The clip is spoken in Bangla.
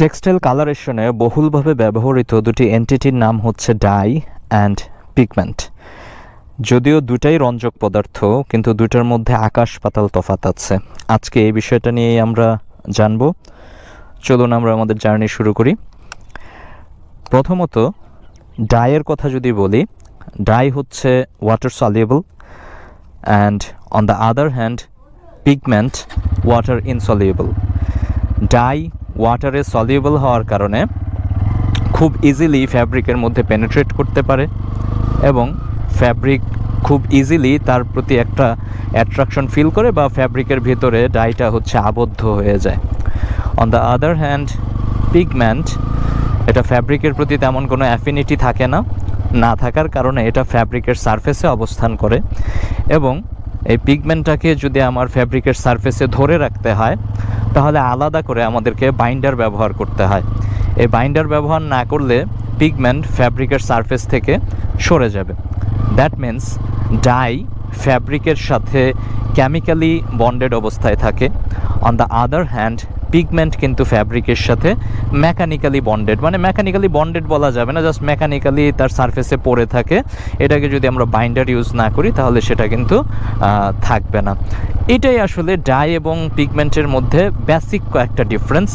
টেক্সটাইল কালারেশনে বহুলভাবে ব্যবহৃত দুটি এন্টিটির নাম হচ্ছে ডাই অ্যান্ড পিগমেন্ট। যদিও দুটাই রঞ্জক পদার্থ, কিন্তু দুটার মধ্যে আকাশ পাতাল তফাত আছে। আজকে এই বিষয়টা নিয়েই আমরা জানব। চলুন আমরা আমাদের জার্নি শুরু করি। প্রথমত, ডাইয়ের কথা যদি বলি, ডাই হচ্ছে water soluble and on the other hand pigment water insoluble dye ওয়াটারে soluble হওয়ার কারণে খুব ইজিলি ফ্যাব্রিকের মধ্যে পেনেট্রেট করতে পারে এবং ফ্যাব্রিক খুব ইজিলি তার প্রতি একটা অ্যাট্রাকশন ফিল করে বা ফ্যাব্রিকের ভিতরে ডাইটা হচ্ছে আবদ্ধ হয়ে যায়। On the other hand pigment এটা ফ্যাব্রিকের প্রতি তেমন কোনো অ্যাফিনিটি থাকে না না থাকার কারণে এটা ফ্যাব্রিকের সারফেসে অবস্থান করে এবং এই পিগমেন্টটাকে যদি আমার ফ্যাব্রিকের সারফেসে ধরে রাখতে হয় তাহলে আলাদা করে আমাদেরকে বাইন্ডার ব্যবহার করতে হয়। এই বাইন্ডার ব্যবহার না করলে পিগমেন্ট ফ্যাব্রিকের সারফেস থেকে সরে যাবে। দ্যাট মিন্স ডাই ফ্যাব্রিকের সাথে কেমিক্যালি বন্ডেড অবস্থায় থাকে। On the other hand pigment কিন্তু ফ্যাব্রিকের সাথে মেকানিক্যালি বন্ডেড মানে মেকানিক্যালি বন্ডেড বলা যাবে না জাস্ট মেকানিক্যালি তার সারফেসে পড়ে থাকে। এটাকে যদি আমরা বাইন্ডার ইউজ না করি, তাহলে সেটা কিন্তু থাকবে না। এটাই আসলে ডাই এবং পিগমেন্টের মধ্যে বেসিক কয়েকটা ডিফারেন্স